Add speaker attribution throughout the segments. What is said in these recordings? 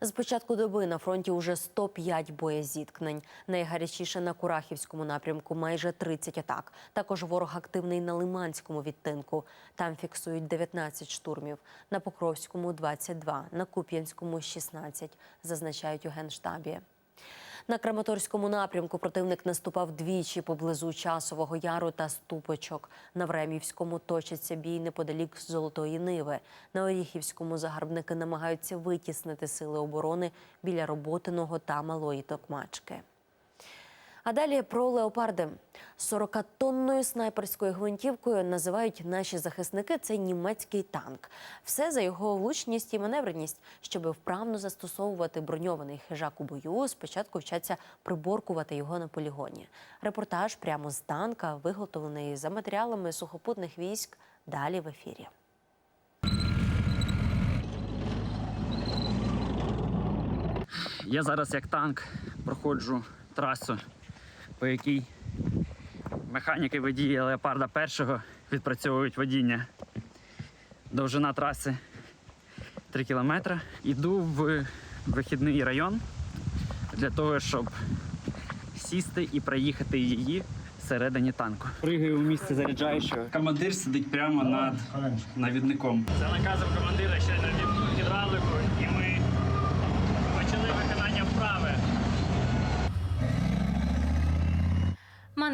Speaker 1: З початку доби на фронті уже 105 боєзіткнень. Найгарячіше на Курахівському напрямку майже 30 атак. Також ворог активний на Лиманському відтинку. Там фіксують 19 штурмів. На Покровському 22, на Куп'янському 16, зазначають у Генштабі. На Краматорському напрямку противник наступав двічі поблизу Часового Яру та Ступочок. На Времівському точиться бій неподалік Золотої Ниви. На Оріхівському загарбники намагаються витіснити сили оборони біля Роботиного та Малої Токмачки. А далі про леопарди. 40-тонною снайперською гвинтівкою називають наші захисники це німецький танк. Все за його влучність і маневреність. Щоб вправно застосовувати броньований хижак у бою, спочатку вчаться приборкувати його на полігоні. Репортаж прямо з танка, виготовлений за матеріалами сухопутних військ. Далі в ефірі.
Speaker 2: Я зараз як танк проходжу трасу, по якій механіки водії леопарда першого відпрацьовують водіння. Довжина траси 3 кілометри. Іду в вихідний район для того, щоб сісти і проїхати її всередині танку. Пригаю в місце заряджаючого. Командир сидить прямо над навідником. Це наказом командира ще на гідравлику, і ми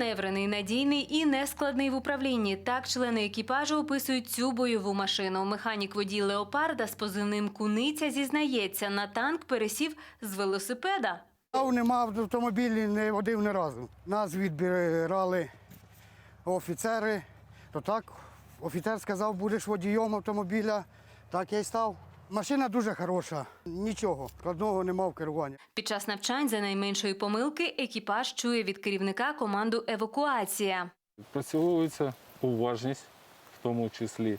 Speaker 3: Маневрений, надійний і нескладний в управлінні. Так члени екіпажу описують цю бойову машину. Механік водій леопарда з позивним Куниця зізнається, на танк пересів з велосипеда.
Speaker 4: Я не мав автомобілі, не водив ні разу. Нас відбирали офіцери. То так, офіцер сказав, будеш водієм автомобіля. Так я й став. Машина дуже хороша, нічого, складного не мав керування.
Speaker 3: Під час навчань за найменшої помилки екіпаж чує від керівника команду евакуація.
Speaker 5: Працьовується уважність, в тому числі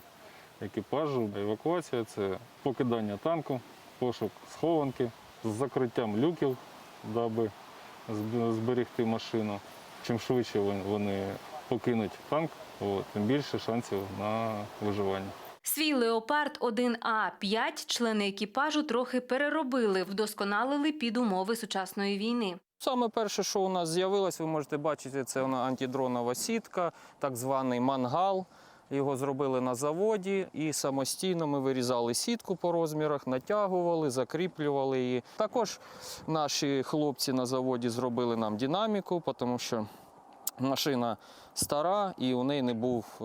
Speaker 5: екіпажу. Евакуація це покидання танку, пошук схованки з закриттям люків, даби зберегти машину. Чим швидше вони покинуть танк, тим більше шансів на виживання.
Speaker 3: Свій леопард 1А5 члени екіпажу трохи переробили, вдосконалили під умови сучасної війни.
Speaker 6: Саме перше, що у нас з'явилось, ви можете бачити, це антидронова сітка, так званий мангал. Його зробили на заводі і самостійно ми вирізали сітку по розмірах, натягували, закріплювали її. Також наші хлопці на заводі зробили нам динаміку, тому що машина стара і у неї не був е,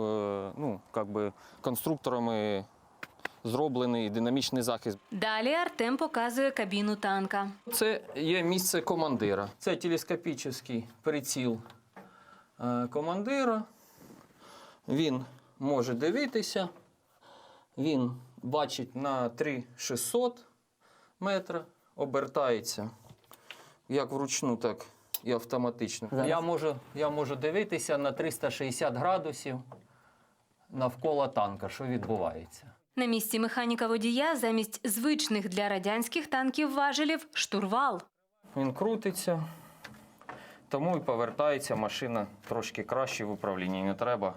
Speaker 6: ну, как би, конструкторами зроблений динамічний захист.
Speaker 3: Далі Артем показує кабіну танка.
Speaker 6: Це є місце командира. Це телескопічний приціл е, командира. Він може дивитися. Він бачить на 3600 метра, обертається як вручну, так і автоматично. Я можу, я можу дивитися на 360 градусів навколо танка, що відбувається.
Speaker 3: На місці механіка водія замість звичних для радянських танків важелів штурвал.
Speaker 6: Він крутиться, тому і повертається машина трошки краще в управлінні. Не треба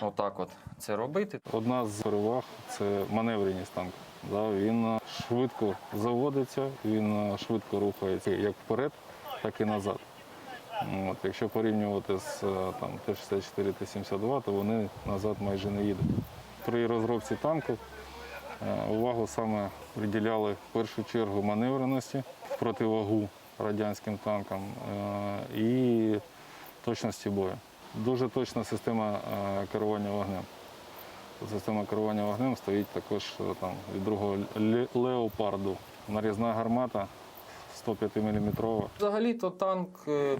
Speaker 6: отак от це робити.
Speaker 5: Одна з переваг це маневреність танку. Да, він е, швидко заводиться, він е, швидко рухається як вперед, так і назад. От, якщо порівнювати з е, там, Т-64 Т-72, то вони назад майже не їдуть. При розробці танку е, увагу саме приділяли в першу чергу маневреності, противагу радянським танкам е, і точності бою. Дуже точна система е, керування вогнем. Система керування вогнем стоїть також е, там, від другого леопарду. Нарізна гармата 105 мм.
Speaker 6: Взагалі-то танк е,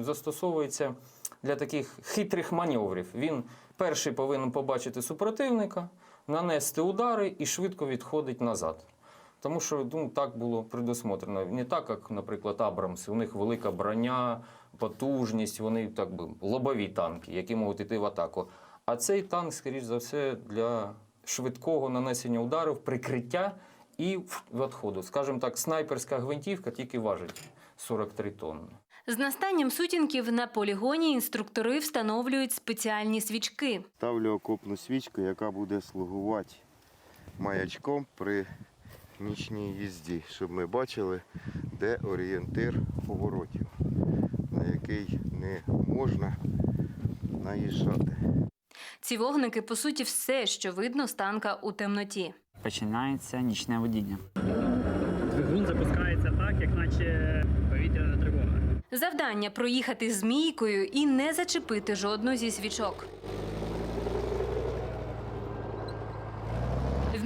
Speaker 6: застосовується для таких хитрих маневрів. Він перший повинен побачити супротивника, нанести удари і швидко відходить назад. Тому що ну, так було предусмотрено. Не так, як, наприклад, Абрамси. У них велика броня, потужність, вони так би лобові танки, які можуть йти в атаку. А цей танк, скоріш за все, для швидкого нанесення ударів, прикриття і відходу. Скажімо так, снайперська гвинтівка тільки важить 43 тонни.
Speaker 3: З настанням сутінків на полігоні інструктори встановлюють спеціальні свічки.
Speaker 7: Ставлю окопну свічку, яка буде слугувати маячком при нічній їзді, щоб ми бачили, де орієнтир поворотів, на який не можна наїжджати.
Speaker 3: Ці вогники, по суті, все, що видно з танка у темноті.
Speaker 2: Починається нічне водіння. Двигун запускається так, як наче повітряна тривога.
Speaker 3: Завдання проїхати змійкою і не зачепити жодну зі свічок.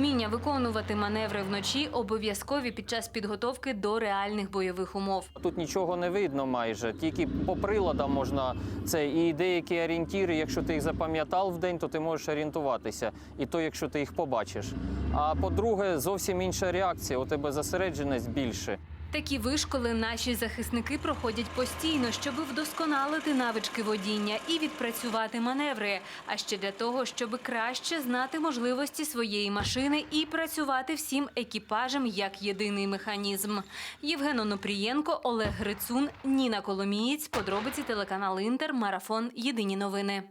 Speaker 3: Вміння виконувати маневри вночі обов'язкові під час підготовки до реальних бойових умов.
Speaker 6: Тут нічого не видно майже, тільки по приладам можна це. І деякі орієнтіри, якщо ти їх запам'ятав в день, то ти можеш орієнтуватися. І то, якщо ти їх побачиш. А по-друге, зовсім інша реакція. У тебе зосередженість більше.
Speaker 3: Такі вишколи наші захисники проходять постійно, щоб вдосконалити навички водіння і відпрацювати маневри. А ще для того, щоб краще знати можливості своєї машини і працювати всім екіпажем як єдиний механізм. Євген Онопрієнко, Олег Грицун, Ніна Коломієць. Подробиці телеканал Інтер. Марафон. Єдині новини.